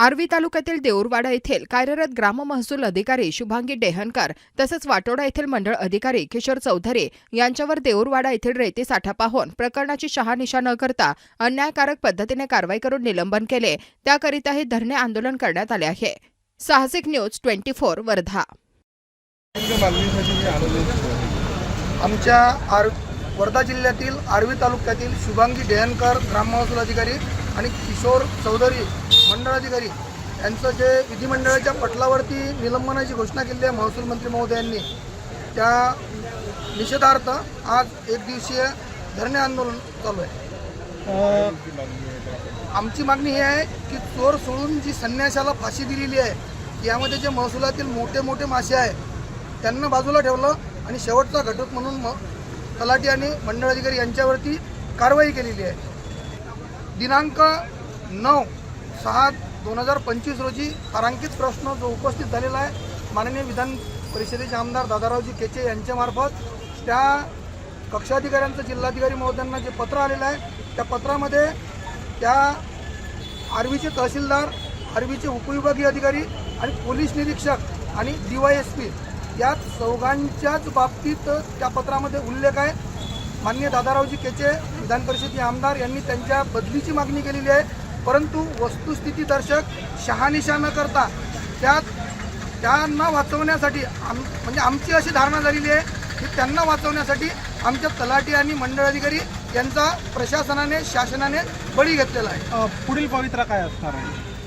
आर्वी तालुक्यातील देऊरवाडा येथील कार्यरत ग्राम महसूल अधिकारी शुभांगी डेहनकर तसंच वाटोडा येथील मंडळ अधिकारी किशोर चौधरी यांच्यावर देऊरवाडा येथील रेती साठा पाहून प्रकरणाची शहानिशा न करता अन्यायकारक पद्धतीने कारवाई करून निलंबन केले. त्याकरिता हे धरणे आंदोलन करण्यात आले आहे. साहसिक न्यूज ट्वेंटी फोर वर्धा. आमच्या आर वर्धा जिल्ह्यातील आर्वी तालुक्यातील शुभांगी डेहनकर ग्राम महसूल अधिकारी आणि किशोर चौधरी मंडळ अधिकारी यांचं जे विधिमंडळाच्या पटलावरती निलंबनाची घोषणा केली आहे महसूल मंत्री महोदयांनी त्या निषेधार्थ आज एक दिवसीय धरणे आंदोलन चालू आहे. आमची मागणी ही आहे की चोर सोडून जी संन्यासाला फाशी दिलेली आहे यामध्ये जे महसुलातील मोठे मोठे मासे आहे त्यांना बाजूला ठेवलं आणि शेवटचा घटक म्हणून म तलाठी आणि मंडळ अधिकारी यांच्यावरती कारवाई केलेली आहे. दिनांक नऊ सहा दोन हजार पंचवीस रोजी तारांकित प्रश्न जो उपस्थित झालेला आहे माननीय विधान परिषदेचे आमदार दादारावजी केचे यांच्यामार्फत त्या कक्षाधिकाऱ्यांचं जिल्हाधिकारी महोदयांना जे पत्र आलेलं आहे त्या पत्रामध्ये त्या आर्वीचे तहसीलदार आर्वीचे उपविभागीय अधिकारी आणि पोलीस निरीक्षक आणि डी वाय एस पी या चौघांच्याच बाबतीत त्या पत्रामध्ये उल्लेख आहे. माननीय दादारावजी केचे विधान परिषदेचे आमदार यांनी त्यांच्या बदलीची मागणी केलेली आहे. परंतु वस्तुस्थिती दर्शक शहानिशा न करता त्यात त्यांना वाचवण्यासाठी आम म्हणजे आमची अशी धारणा झालेली आहे की त्यांना वाचवण्यासाठी आमच्या तलाठी आणि मंडळ अधिकारी यांचा प्रशासनाने शासनाने बळी घेतलेला आहे. पुढील पवित्रा काय असणार आहे?